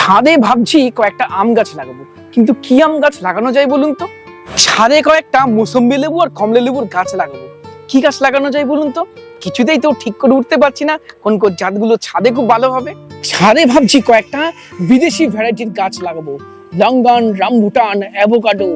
ছাদে ভাবছি কয়েকটা আম গাছ লাগাবো। কিন্তু কি আম গাছ লাগানো যায় বলুন তো? ছাদে কয়েকটা মোসম্বি লেবু আর কমলা লেবুর গাছ লাগাবো। কি গাছ লাগানো যায় বলুন তো? কিছুতেই তো ঠিক করে উঠতে পারছি না। কোন কোন জাতগুলো ছাদে খুব ভালো হবে। ছাদে ভাবছি কয়েকটা বিদেশি ভ্যারাইটির গাছ লাগাবো। লঙ্গন, রামভুটান অ্যাভোকাডো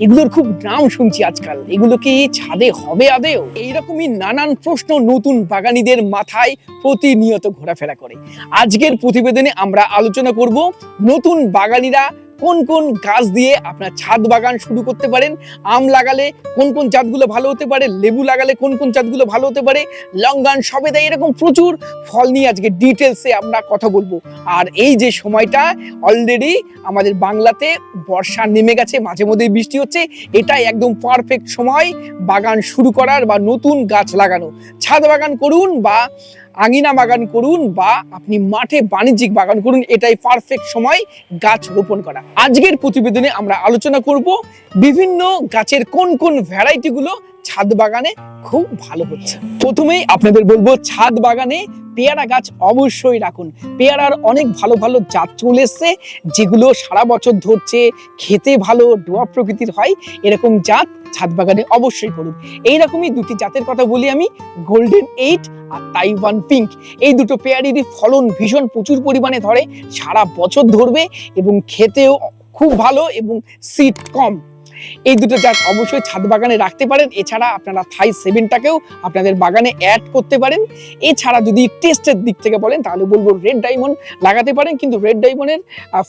এগুলোর খুব নাম শুনছি আজকাল। এগুলো কি ছাদে হবে আদেও এইরকমই নানান প্রশ্ন নতুন বাগানিদের মাথায় প্রতিনিয়ত ঘোরাফেরা করে। আজকের প্রতিবেদনে আমরা আলোচনা করব নতুন বাগানীরা কোন কোন গাছ দিয়ে আপনার ছাদ বাগান শুরু করতে পারেন? আম লাগালে কোন কোন জাতগুলো ভালো হতে পারে? লেবু লাগালে কোন কোন জাতগুলো ভালো হতে পারে? লঙ্গান সবেদা এরকম প্রচুর ফল নিয়ে আজকে ডিটেলসে আমরা কথা বলব। আর এই যে সময়টা অলরেডি আমাদের বাংলাতে বর্ষা নেমে গেছে, মাঝে মধ্যে বৃষ্টি হচ্ছে। এটাই একদম পারফেক্ট সময় বাগান শুরু করার বা নতুন গাছ লাগানো। ছাদ বাগান করুন বা আঙিনা বাগান করুন বা আপনি মাঠে বাণিজ্যিক বাগান করুন, এটাই পারফেক্ট সময় গাছ রোপণ করা। আজকের প্রতিবেদনে আমরা আলোচনা করব বিভিন্ন গাছের কোন কোন ভ্যারাইটি গুলো ছাদ বাগানে খুব ভালো হচ্ছে। প্রথমেই আপনাদের বলব, ছাদ বাগানে পেয়ারা গাছ অবশ্যই রাখুন। পেয়ারার অনেক ভালো ভালো জাত চলে এসছে, যেগুলো সারা বছর ধরছে, খেতে ভালো, ডোয়া প্রকৃতির হয়, এরকম জাত ছাদ বাগানে অবশ্যই করুন এইরকমই দুটি জাতের কথা বলি আমি গোল্ডেন এইট আর তাইওয়ান পিঙ্ক এই দুটো পেয়ারেরই ফলন ভীষণ প্রচুর পরিমাণে ধরে, সারা বছর ধরবে এবং খেতেও খুব ভালো এবং সিট কম। এই দুটো জাত অবশ্যই ছাদ বাগানে রাখতে পারেন। এছাড়া আপনারা থাই সেভেনটাকেও আপনাদের বাগানে অ্যাড করতে পারেন। এছাড়া যদি টেস্টের দিক থেকে বলেন, তাহলে বলব রেড ডায়মন্ড লাগাতে পারেন। কিন্তু রেড ডায়মন্ডের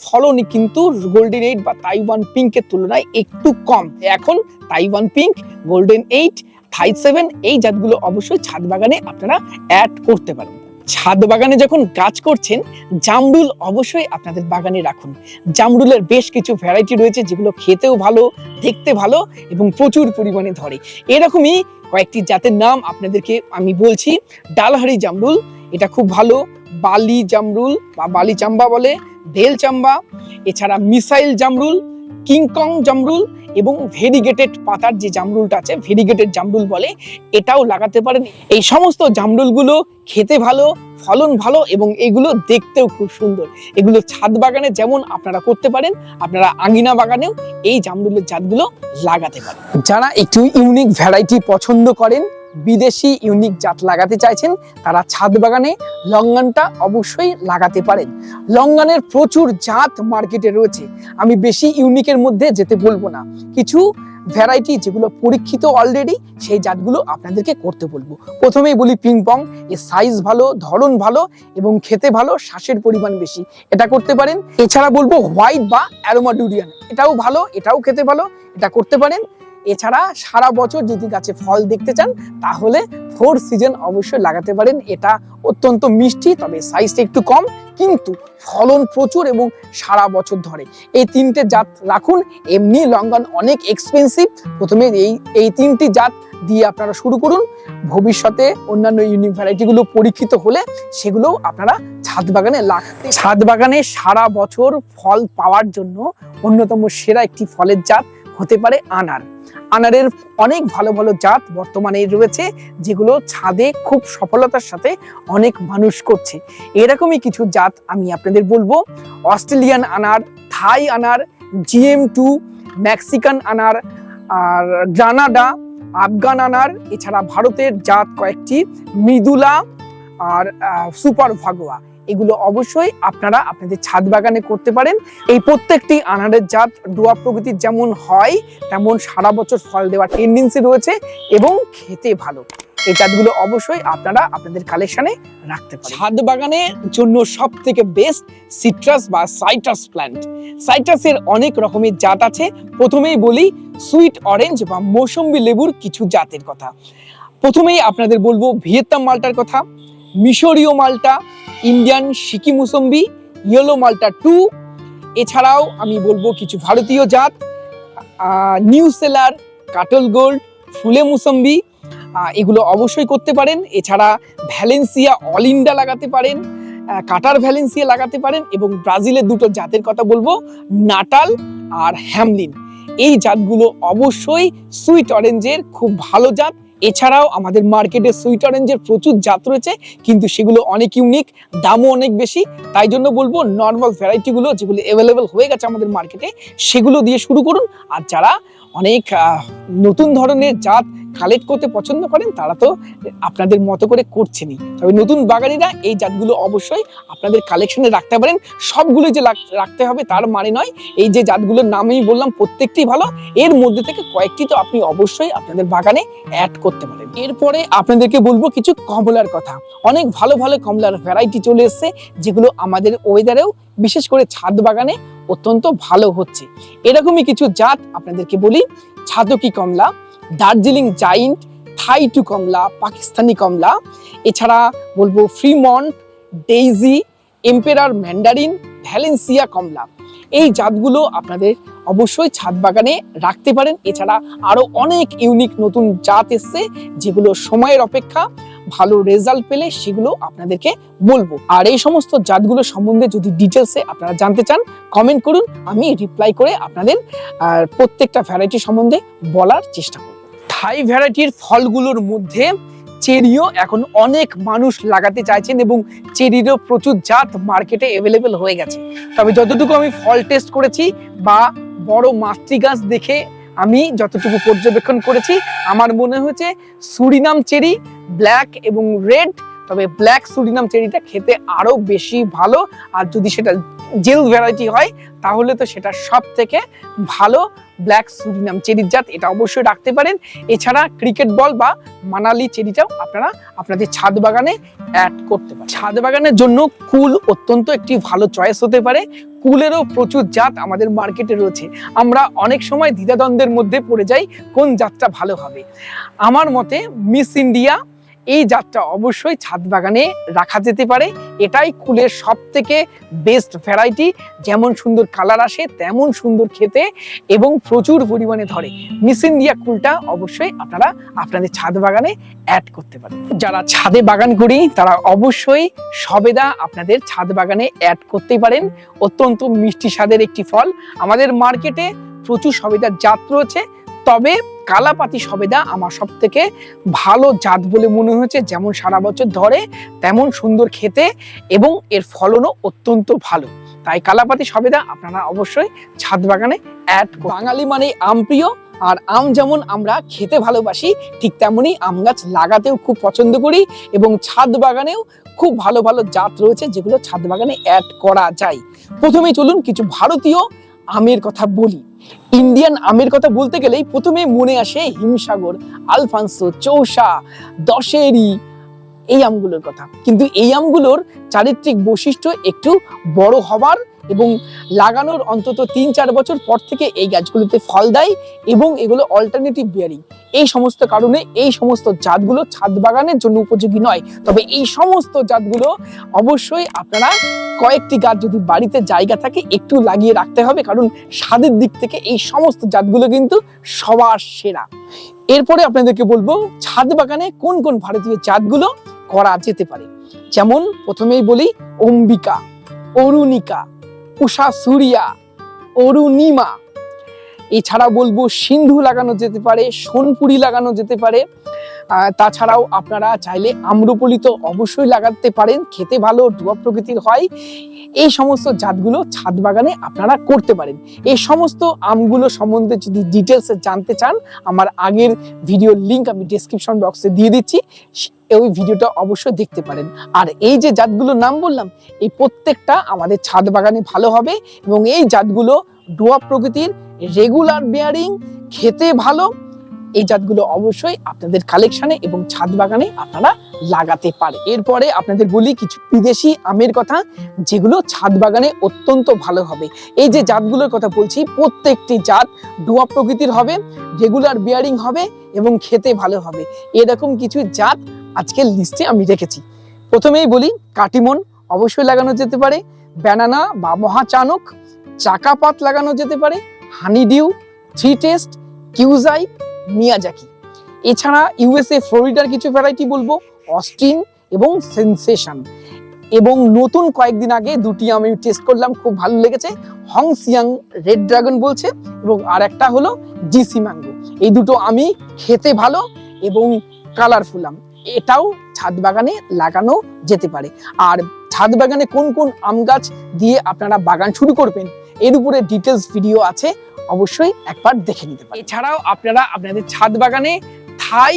ফলনই কিন্তু গোল্ডেন এইট বা তাইওয়ান পিঙ্কের তুলনায় একটু কম। এখন Taiwan pink golden eight Thai seven এই জাতগুলো অবশ্যই ছাদ বাগানে আপনারা অ্যাড করতে পারেন। ছাদ বাগানে যখন গাছ করছেন, জামরুল অবশ্যই আপনাদের বাগানে রাখুন। জামরুলের বেশ কিছু ভ্যারাইটি রয়েছে যেগুলো খেতেও ভালো, দেখতে ভালো এবং প্রচুর পরিমাণে ধরে। এরকমই কয়েকটি জাতের নাম আপনাদেরকে আমি বলছি। ডালহারি জামরুল, এটা খুব ভালো। বালি জামরুল বা বালি চাম্বা বলে, ভেল চাম্বা। এছাড়া মিসাইল জামরুল কিংকং জামরুল এবং ভেরিগেটেড পাতার যে জামরুলটা আছে, ভেরিগেটেড জামরুল বলে, এটাও লাগাতে পারেন। এই সমস্ত জামরুলগুলো খেতে ভালো, ফলন ভালো এবং এগুলো দেখতেও খুব সুন্দর। এগুলো ছাদ বাগানে যেমন আপনারা করতে পারেন, আপনারা আঙিনা বাগানেও এই জামরুলের জাতগুলো লাগাতে পারেন। যারা একটু ইউনিক ভ্যারাইটি পছন্দ করেন বিদেশি ইউনিক জাত লাগাতে চাইছেন, তারা ছাদ বাগানে লঙ্গানটা অবশ্যই লাগাতে পারেন। লঙ্গানের প্রচুর জাত মার্কেটে রয়েছে। আমি বেশি ইউনিকের মধ্যে যেতে বলব না। কিছু ভ্যারাইটি যেগুলো পরীক্ষিত অলরেডি সেই জাতগুলো আপনাদেরকে করতে বলব। প্রথমেই বলি পিং পং এর সাইজ ভালো, ধরন ভালো এবং খেতে ভালো, শ্বাসের পরিমাণ বেশি। এটা করতে পারেন। এছাড়া বলব হোয়াইট বা অ্যারোমা ডুরিয়ান এটাও ভালো, এটাও খেতে ভালো, এটা করতে পারেন। এছাড়া সারা বছর যদি গাছে ফল দেখতে চান, তাহলে ফোর সিজন অবশ্যই লাগাতে পারেন। এটা অত্যন্ত মিষ্টি, তবে সাইজটা একটু কম, কিন্তু ফলন প্রচুর এবং সারা বছর ধরে। এই তিনটে জাত রাখুন। এমনি লঙ্গন অনেক এক্সপেন্সিভ প্রথমে এই এই তিনটি জাত দিয়ে আপনারা শুরু করুন। ভবিষ্যতে অন্যান্য ইউনিক ভ্যারাইটিগুলো পরীক্ষিত হলে সেগুলো আপনারা ছাদ বাগানে লাগাতে ছাদ বাগানে সারা বছর ফল পাওয়ার জন্য অন্যতম সেরা একটি ফলের জাত হতে পারে আনার। আনারের অনেক ভালো ভালো জাত বর্তমানে রয়েছে, যেগুলো ছাদে খুব সফলতার সাথে অনেক মানুষ করছে। এরকমই কিছু জাত আমি আপনাদের বলব। অস্ট্রেলিয়ান আনার, থাই আনার, জিএম টু, মেক্সিকান আনার, আর গ্রানাডা, আফগান আনার, এছাড়া ভারতের জাত কয়েকটি, মৃদুলা, আর সুপার ভাগোয়া। এগুলো অবশ্যই আপনারা আপনাদের ছাদ বাগানে করতে পারেন। এই প্রত্যেকটি আনারের জাত, ডোয়া প্রকৃতির যেমন হয়, তেমন সারা বছর ফল দেওয়ার টেন্ডেন্সি রয়েছে এবং খেতে ভালো। এই জাতগুলো অবশ্যই আপনারা আপনাদের কালেকশনে রাখতে পারেন। ছাদ বাগানের জন্য সব থেকে বেস্ট সিট্রাস বা সাইট্রাস প্ল্যান্ট সাইট্রাসের অনেক রকমের জাত আছে। প্রথমেই বলি সুইট অরেঞ্জ বা মৌসম্বি লেবুর কিছু জাতের কথা। প্রথমেই আপনাদের বলব ভিয়েতনাম মালটার কথা, মিশরীয় মালটা ইন্ডিয়ান সিকি মুসম্বি ইয়েলো মালটা টু এছাড়াও আমি বলব কিছু ভারতীয় জাত নিউ সেলার কাটল গোল্ড ফুলে মুসম্বি এগুলো অবশ্যই করতে পারেন। এছাড়া ভ্যালেন্সিয়া অল ইন্ডা লাগাতে পারেন কাটার ভ্যালেন্সিয়া লাগাতে পারেন এবং ব্রাজিলের দুটো জাতের কথা বলব নাটাল আর হ্যামলিন এই জাতগুলো অবশ্যই সুইট অরেঞ্জের খুব ভালো জাত এছাড়াও আমাদের মার্কেটে সুইটার রেঞ্জের প্রচুর জাত রয়েছে, কিন্তু সেগুলো অনেক ইউনিক দামও অনেক বেশি। তাই জন্য বলব নর্মাল ভ্যারাইটিগুলো যেগুলো অ্যাভেলেবেল হয়ে গেছে আমাদের মার্কেটে সেগুলো দিয়ে শুরু করুন। আর যারা অনেক নতুন ধরনের জাত কালেক্ট করতে পছন্দ করেন, তারা তো আপনাদের মতো করে করছেনই। তবে নতুন বাগানিরা এই জাতগুলো অবশ্যই আপনাদের কালেকশনে রাখতে পারেন। সবগুলো যে রাখতে হবে তার মানে নয়, এই যে জাতগুলোর নামই বললাম প্রত্যেকটি ভালো, এর মধ্যে থেকে কয়েকটি তো আপনি অবশ্যই আপনাদের বাগানে অ্যাড করতে পারেন। এরপরে আপনাদেরকে বলব কিছু কমলার কথা। অনেক ভালো ভালো কমলার ভ্যারাইটি চলে এসেছে, যেগুলো আমাদের ওয়েদারেও বিশেষ করে ছাদ বাগানে অত্যন্ত ভালো হচ্ছে। এরকমই কিছু জাত আপনাদেরকে বলি ছাদকি কমলা, দার্জিলিং জাইন্ট থাই টু কমলা, পাকিস্তানি কমলা, এছাড়া বলব Fremont daisy emperor mandarin Valencia কমলা। এই জাতগুলো আপনাদের অবশ্যই ছাদ বাগানে রাখতে পারেন। এছাড়া আরও অনেক ইউনিক নতুন জাত এসছে, যেগুলো সময়ের অপেক্ষা ভালো রেজাল্ট পেলে সেগুলো আপনাদেরকে বলব। আর এই সমস্ত জাতগুলো সম্বন্ধে যদি ডিটেলসে আপনারা জানতে চান কমেন্ট করুন, আমি রিপ্লাই করে আপনাদের প্রত্যেকটা ভ্যারাইটি সম্বন্ধে বলার চেষ্টা করব। থাই ভ্যারাইটির ফলগুলোর মধ্যে চেরিও এখন অনেক মানুষ লাগাতে চাইছেন এবং চেরিরও প্রচুর জাত মার্কেটে অ্যাভেলেবেল হয়ে গেছে। তবে যতটুকু আমি ফল টেস্ট করেছি বা বড় মাতৃ গাছ দেখে আমি যতটুকু পর্যবেক্ষণ করেছি, আমার মনে হয়েছে সুরিনাম চেরি ব্ল্যাক এবং রেড তবে ব্ল্যাক সুরিনাম চেরিটা খেতে আরও বেশি ভালো। আর যদি সেটা জেল ভ্যারাইটি হয়, তাহলে তো সেটা সব থেকে ভালো ব্ল্যাক সুরিনাম চেরির জাত, এটা অবশ্যই রাখতে পারেন। এছাড়া ক্রিকেট বল বা মানালি চেরিটাও আপনারা আপনাদের ছাদ বাগানে অ্যাড করতে পারেন। ছাদ বাগানের জন্য কুল অত্যন্ত একটি ভালো চয়েস হতে পারে। কুলেরও প্রচুর জাত আমাদের মার্কেটে রয়েছে। আমরা অনেক সময় দ্বিধাদ্বন্দ্বের মধ্যে পড়ে যাই কোন জাতটা ভালো হবে। আমার মতে মিস ইন্ডিয়া এই জাতটা অবশ্যই ছাদ বাগানে রাখা যেতে পারে। এটাই কুলের সব থেকে বেস্ট ভ্যারাইটি যেমন সুন্দর কালার আসে, তেমন সুন্দর খেতে এবং প্রচুর পরিমাণে ধরে। মিস ইন্ডিয়া কুলটা অবশ্যই আপনারা আপনাদের ছাদ বাগানে অ্যাড করতে পারেন। যারা ছাদে বাগান করি, তারা অবশ্যই সবেদা আপনাদের ছাদ বাগানে অ্যাড করতেই পারেন। অত্যন্ত মিষ্টি স্বাদের একটি ফল। আমাদের মার্কেটে প্রচুর সবেদার জাত রয়েছে। তবে কালাপাতি সবেদা আমার সব থেকে ভালো জাত বলে মনে হয়েছে। যেমন সারা বছর ধরে, তেমন সুন্দর খেতে এবং এর ফলনও অত্যন্ত ভালো। তাই কালাপাতি সবেদা আপনারা অবশ্যই ছাদ বাগানে অ্যাড বাঙালি মানে আম প্রিয়, আর আম যেমন আমরা খেতে ভালোবাসি, ঠিক তেমনই আম গাছ লাগাতেও খুব পছন্দ করি এবং ছাদ বাগানেও খুব ভালো ভালো জাত রয়েছে যেগুলো ছাদ বাগানে অ্যাড করা যায়। প্রথমেই চলুন কিছু ভারতীয় আমের কথা বলি। ইন্ডিয়ান আমের কথা বলতে গেলেই প্রথমে মনে আসে হিমসাগর, আলফানসো, চৌসা, দশেরি এই আমগুলোর কথা। কিন্তু এই আমগুলোর চারিত্রিক বৈশিষ্ট্য একটু বড় হবার এবং লাগানোর অন্তত তিন চার বছর পর থেকে এই গাছগুলোতে ফল দেয় এবং এগুলো অল্টারনেটিভ বিয়ারিং এই সমস্ত কারণে এই সমস্ত জাতগুলো ছাদ বাগানের জন্য উপযোগী নয়। তবে এই সমস্ত জাতগুলো অবশ্যই আপনারা কয়েকটি গাছ যদি বাড়িতে জায়গা থাকে একটু লাগিয়ে রাখতে হবে, কারণ স্বাদের দিক থেকে এই সমস্ত জাতগুলো কিন্তু সবার সেরা। এরপরে আপনাদেরকে বলব ছাদ বাগানে কোন কোন ভারতীয় জাতগুলো করা যেতে পারে। যেমন প্রথমেই বলি অম্বিকা, অরুণিকা উষা সুরিয়া, অরুণিমা। এছাড়া বলব সিন্ধু লাগানো যেতে পারে, সোনপুরি লাগানো যেতে পারে। তাছাড়াও আপনারা চাইলে আম্রপলি তো অবশ্যই লাগাতে পারেন, খেতে ভালো ডুয়া প্রকৃতির হয়। এই সমস্ত জাতগুলো ছাদ বাগানে আপনারা করতে পারেন। এই সমস্ত আমগুলো সম্বন্ধে যদি ডিটেলসে জানতে চান, আমার আগের ভিডিওর লিংক আমি ডেসক্রিপশন বক্সে দিয়ে দিচ্ছি। ওই ভিডিওটা অবশ্যই দেখতে পারেন। আর এই যে জাতগুলোর নাম বললাম, এই প্রত্যেকটা আমাদের ছাদ বাগানে ভালো হবে এবং এই জাতগুলো ডোয়া প্রকৃতির রেগুলার বেয়ারিং খেতে ভালো। এই জাতগুলো অবশ্যই আপনাদের কালেকশনে এবং ছাদ বাগানে আপনারা লাগাতে পারে। এরপরে আপনাদের বলি কিছু বিদেশি আমের কথা, যেগুলো ছাদ বাগানে অত্যন্ত ভালো হবে। এই যে জাতগুলোর কথা বলছি, প্রত্যেকটি জাত ডোয়া প্রকৃতির হবে রেগুলার বিয়ারিং হবে এবং খেতে ভালো হবে। এরকম কিছু জাত আজকের লিস্টে আমি রেখেছি। প্রথমেই বলি, কাটিমন অবশ্যই লাগানো যেতে পারে ব্যানানা বা মহাচানক, চাকাপাত লাগানো যেতে পারে হানিডিউ থ্রি টেস্ট কিউজাই মিয়াজাকি এছাড়া ইউএসএ ফ্লোরিডার কিছু ভ্যারাইটি বলব অস্টিন এবং সেন্সেশন এবং নতুন কয়েকদিন আগে দুটি আমি টেস্ট করলাম, খুব ভালো লেগেছে হংসিয়াং রেড ড্রাগন বলছে, এবং আর একটা হলো জিসি ম্যাঙ্গো এই দুটো আমি খেতে ভালো এবং কালারফুল আম এটাও ছাদ বাগানে লাগানো যেতে পারে। আর ছাদ বাগানে কোন কোন আম গাছ দিয়ে আপনারা বাগান শুরু করবেন, এর উপরে ডিটেলস ভিডিও আছে, অবশ্যই একবার দেখে নিতে পারেন। এছাড়াও আপনারা আপনাদের ছাদ বাগানে থাই,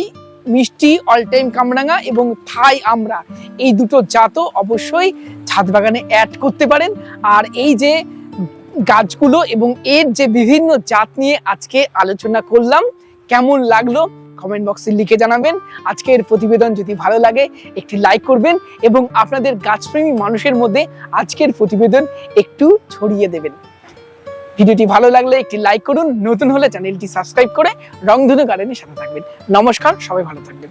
মিষ্টি অল টাইম কামরাঙা এবং থাই আমরা, এই দুটো জাতও অবশ্যই ছাদ বাগানে অ্যাড করতে পারেন। আর এই যে গাছগুলো এবং এর যে বিভিন্ন জাত নিয়ে আজকে আলোচনা করলাম, কেমন লাগল কমেন্ট বক্সে লিখে জানাবেন। আজকের প্রতিবেদন যদি ভালো লাগে, একটি লাইক করবেন এবং আপনাদের গাছপ্রেমী মানুষের মধ্যে আজকের প্রতিবেদন একটু ছড়িয়ে দেবেন। ভিডিওটি ভালো লাগলে একটি লাইক করুন, নতুন হলে চ্যানেলটি সাবস্ক্রাইব করে রংধনু গার্ডেনের সাথে থাকবেন। নমস্কার, সবাই ভালো থাকবেন।